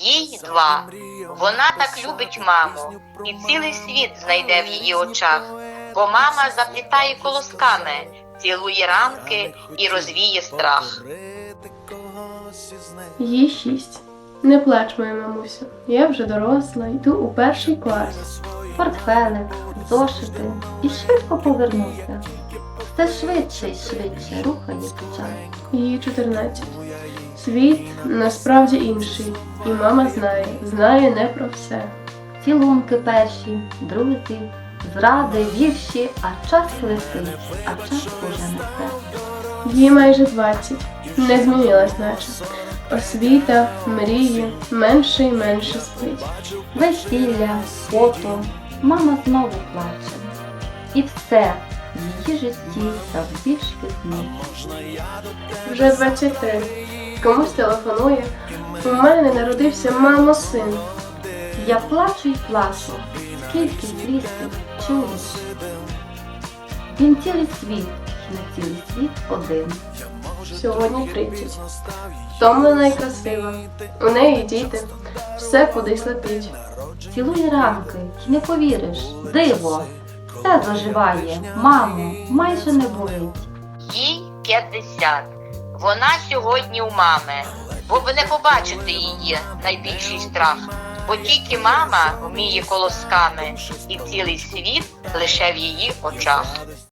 Їй два. Вона так любить маму, і цілий світ знайде в її очах. Бо мама заплітає колосками, цілує ранки і розвіє страх. Їй шість. Не плач, моя мамуся. Я вже доросла, йду у перший клас. портфелик, зошити і швидко повернувся. Все швидше і швидше рухає час. Їй 14. Світ насправді інший, і мама знає, знає не про все. Цілунки перші, друзі, зради, вірші, а час летить, а час уже несе. Їй майже 20. Не змінилась наче. Освіта, мрії, менше і менше спить. Весілля, фото, мама знову плаче. І все в її житті завбільшки зник. Вже 23. Комусь телефонує. У мене народився мамо син. Я плачу й плачу, скільки звісток чуєш. Він цілий світ, на цілий світ один. Сьогодні 30. Втомлена і красива. У неї діти. Все кудись летить. Цілує ранки, й не повіриш, диво, все заживає, мамо, майже не болить. Їй 50. Вона сьогодні у мами, бо ви не побачите її найбільший страх. Бо тільки мама вміє колосками, і цілий світ лише в її очах.